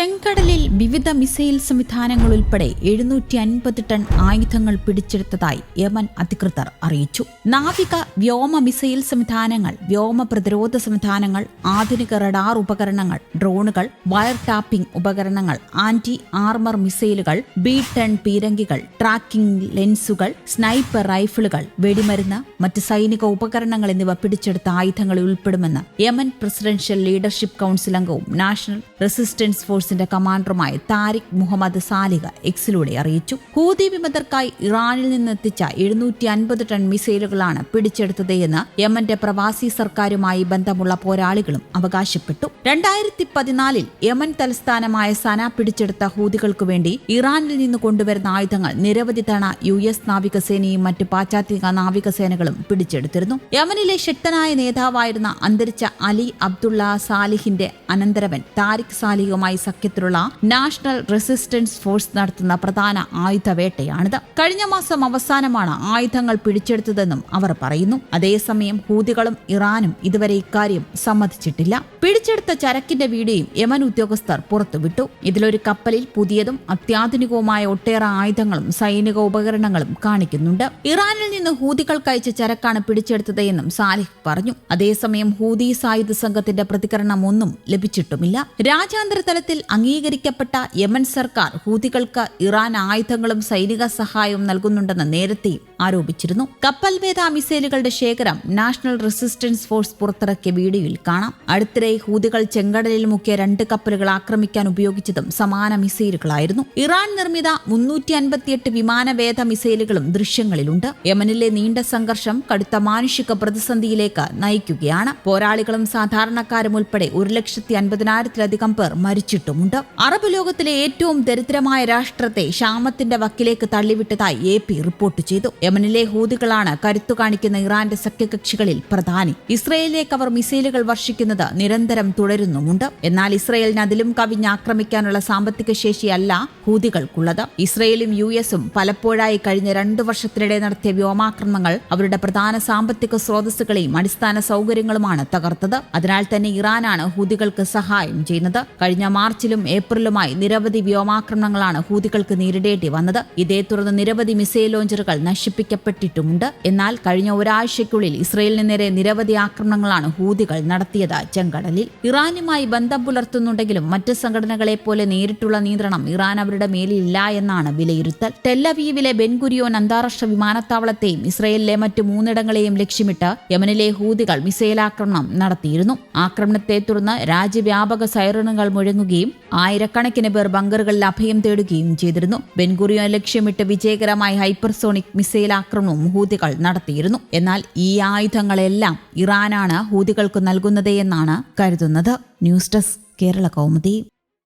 ചെങ്കടലിൽ വിവിധ മിസൈൽ സംവിധാനങ്ങൾ ഉൾപ്പെടെ എഴുന്നൂറ്റി അൻപത് ടൺ ആയുധങ്ങൾ പിടിച്ചെടുത്തതായി യമൻ അധികൃതർ അറിയിച്ചു. നാവിക വ്യോമ മിസൈൽ സംവിധാനങ്ങൾ വ്യോമ പ്രതിരോധ സംവിധാനങ്ങൾ ആധുനിക റഡാർ ഉപകരണങ്ങൾ ഡ്രോണുകൾ വയർ ടാപ്പിംഗ് ഉപകരണങ്ങൾ ആന്റി ആർമർ മിസൈലുകൾ ബി ടെൻ പീരങ്കികൾ ട്രാക്കിംഗ് ലെൻസുകൾ സ്നൈപ്പർ റൈഫിളുകൾ വെടിമരുന്ന് മറ്റ് സൈനിക ഉപകരണങ്ങൾ എന്നിവ പിടിച്ചെടുത്ത ആയുധങ്ങളിൽ ഉൾപ്പെടുമെന്ന് യമൻ പ്രസിഡൻഷ്യൽ ലീഡർഷിപ്പ് കൌൺസിൽ അംഗവും നാഷണൽ റെസിസ്റ്റൻസ് ഫോഴ്സിന്റെ കമാൻഡറുമായ താരിഖ് മുഹമ്മദ് സാലിഹ എക്സിലൂടെ അറിയിച്ചു. ഹൂതി വിമതർക്കായി ഇറാനിൽ നിന്നെത്തിച്ച എഴുന്നൂറ്റി അൻപത് ടൺ മിസൈലുകളാണ് പിടിച്ചെടുത്തത് എന്ന് യമന്റെ പ്രവാസി സർക്കാരുമായി ബന്ധമുള്ള പോരാളികളും അവകാശപ്പെട്ടു. രണ്ടായിരത്തി പതിനാലിൽ യമൻ തലസ്ഥാനമായ സന പിടിച്ചെടുത്ത ഹൂതികൾക്കു വേണ്ടി ഇറാനിൽ നിന്ന് കൊണ്ടുവരുന്ന ആയുധങ്ങൾ നിരവധി തവണ യു എസ് നാവികസേനയും മറ്റ് പാശ്ചാത്യ നാവികസേനകളും പിടിച്ചെടുത്തിരുന്നു. യമനിലെ ശക്തനായ നേതാവായിരുന്ന അന്തരിച്ച അലി അബ്ദുള്ള സാലിഹിന്റെ അനന്തരവൻ താരിഖ് സാലിഹുമായി സഖ്യത്തിലുള്ള നാഷണൽ റെസിസ്റ്റൻസ് ഫോഴ്സ് നടത്തുന്ന പ്രധാന ആയുധവേട്ടയാണിത്. കഴിഞ്ഞ മാസം അവസാനമാണ് ആയുധങ്ങൾ പിടിച്ചെടുത്തതെന്നും അവർ പറയുന്നു. അതേസമയം ഹൂതികളും ഇറാനും ഇതുവരെ ഇക്കാര്യം സമ്മതിച്ചിട്ടില്ല. പിടിച്ചെടുത്ത ചരക്കിന്റെ വീഡിയോയും യമൻ ഉദ്യോഗസ്ഥർ പുറത്തുവിട്ടു. ഇതിലൊരു കപ്പലിൽ പുതിയതും അത്യാധുനികവുമായ ഒട്ടേറെ ആയുധങ്ങളും സൈനിക ഉപകരണങ്ങളും കാണിക്കുന്നുണ്ട്. ഇറാനിൽ നിന്ന് ഹൂതികൾക്ക് അയച്ച ചരക്കാണ് പിടിച്ചെടുത്തത് എന്നും സാലിഹ് പറഞ്ഞു. അതേസമയം ഹൂതി സായുധ സംഘത്തിന്റെ പ്രതികരണം ഒന്നും ലഭിച്ചിട്ടുമില്ല. രാജ്യാന്തര തലത്തിൽ അംഗീകരിക്കപ്പെട്ട യമൻ സർക്കാർ ഹൂതികൾക്ക് ഇറാൻ ആയുധങ്ങളും സൈനിക സഹായവും നൽകുന്നുണ്ടെന്ന് നേരത്തെയും ആരോപിച്ചിരുന്നു. കപ്പൽ വേദ മിസൈലുകളുടെ ശേഖരം നാഷണൽ റെസിസ്റ്റൻസ് ഫോഴ്സ് പുറത്തിറക്കിയ വീഡിയോയിൽ കാണാം. അടുത്തിടെ ഹൂതികൾ ചെങ്കടലിൽ മുക്കിയ രണ്ട് കപ്പലുകൾ ആക്രമിക്കാൻ ഉപയോഗിച്ചതും സമാന മിസൈലുകളായിരുന്നു. ഇറാൻ നിർമ്മിത മുന്നൂറ്റി അൻപത്തിയെട്ട് വിമാനവേദ മിസൈലുകളും ദൃശ്യങ്ങളിലുണ്ട്. യമനിലെ നീണ്ട സംഘർഷം കടുത്ത മാനുഷിക പ്രതിസന്ധിയിലേക്ക് നയിക്കുകയാണ്. പോരാളികളും സാധാരണക്കാരും ഉൾപ്പെടെ ഒരു ലക്ഷത്തി അൻപതിനായിരത്തിലധികം പേർ മരിച്ചിട്ടുമുണ്ട് അറബ് ലോകത്തിലെ ഏറ്റവും ദരിദ്രമായ രാഷ്ട്രത്തെ ക്ഷാമത്തിന്റെ വക്കിലേക്ക് തള്ളിവിട്ടതായി എ പി റിപ്പോർട്ട് ചെയ്തു. യമനിലെ ഹൂതികളാണ് കരുത്തു കാണിക്കുന്ന ഇറാന്റെ സഖ്യകക്ഷികളിൽ പ്രധാനി. ഇസ്രയേലിലേക്ക് അവർ മിസൈലുകൾ വർഷിക്കുന്നത് നിരന്തരം തുടരുന്നുമുണ്ട്. എന്നാൽ ഇസ്രയേലിന് അതിലും കവിഞ്ഞ് ആക്രമിക്കാനുള്ള സാമ്പത്തിക ശേഷിയല്ല ഹൂതികൾക്കുള്ളത്. ഇസ്രയേലും യു എസും പലപ്പോഴായി കഴിഞ്ഞ രണ്ടു വർഷത്തിനിടെ നടത്തിയ വ്യോമാക്രമണങ്ങൾ അവരുടെ പ്രധാന സാമ്പത്തിക സ്രോതസ്സുകളെയും അടിസ്ഥാന സൗകര്യങ്ങളുമാണ് തകർത്തത്. അതിനാൽ തന്നെ ഇറാനാണ് ഹൂതികൾക്ക് സഹായം ചെയ്യുന്നത്. കഴിഞ്ഞ മാർച്ചിലും ഏപ്രിലുമായി നിരവധി വ്യോമാക്രമണങ്ങളാണ് ഹൂതികൾക്ക് നേരിടേണ്ടി വന്നത്. ഇതേ തുടർന്ന് നിരവധി മിസൈൽ ലോഞ്ചറുകൾ നശിപ്പിക്കപ്പെട്ടിട്ടുമുണ്ട്. എന്നാൽ കഴിഞ്ഞ ഒരാഴ്ചയ്ക്കുള്ളിൽ ഇസ്രയേലിന് നേരെ നിരവധി ആക്രമണങ്ങളാണ് ഹൂതികൾ നടത്തിയത് ചെങ്കടലിൽ. ഇറാനുമായി ബന്ധം പുലർത്തുന്നുണ്ടെങ്കിലും മറ്റ് സംഘടനകളെ പോലെ നേരിട്ടുള്ള നിയന്ത്രണം ഇറാൻ അവരുടെ മേലില്ല എന്നാണ് വിലയിരുത്തൽ. ടെല്ലവീവിലെ ബെൻഗുരിയോൻ അന്താരാഷ്ട്ര വിമാനത്താവളത്തെയും ഇസ്രയേലിലെ മറ്റ് മൂന്നിടങ്ങളെയും ലക്ഷ്യമിട്ട് യമനിലെ ഹൂതികൾ മിസൈൽ ആക്രമണം നടത്തിയിരുന്നു. ആക്രമണത്തെ തുടർന്ന് രാജ്യവ്യാപക സൈറണുകൾ മുഴങ്ങുകയും ആയിരക്കണക്കിന് പേർ ബങ്കറുകളിൽ അഭയം തേടുകയും ചെയ്തിരുന്നു. ബെൻഗുറിയോ ലക്ഷ്യമിട്ട് വിജയകരമായ ഹൈപ്പർസോണിക് മിസൈൽ ആക്രമണവും ഹൂതികൾ നടത്തിയിരുന്നു. എന്നാൽ ഈ ആയുധങ്ങളെല്ലാം ഇറാനാണ് ഹൂതികൾക്ക് നൽകുന്നത് എന്നാണ് കരുതുന്നത്. News desk Kerala Kaumudi.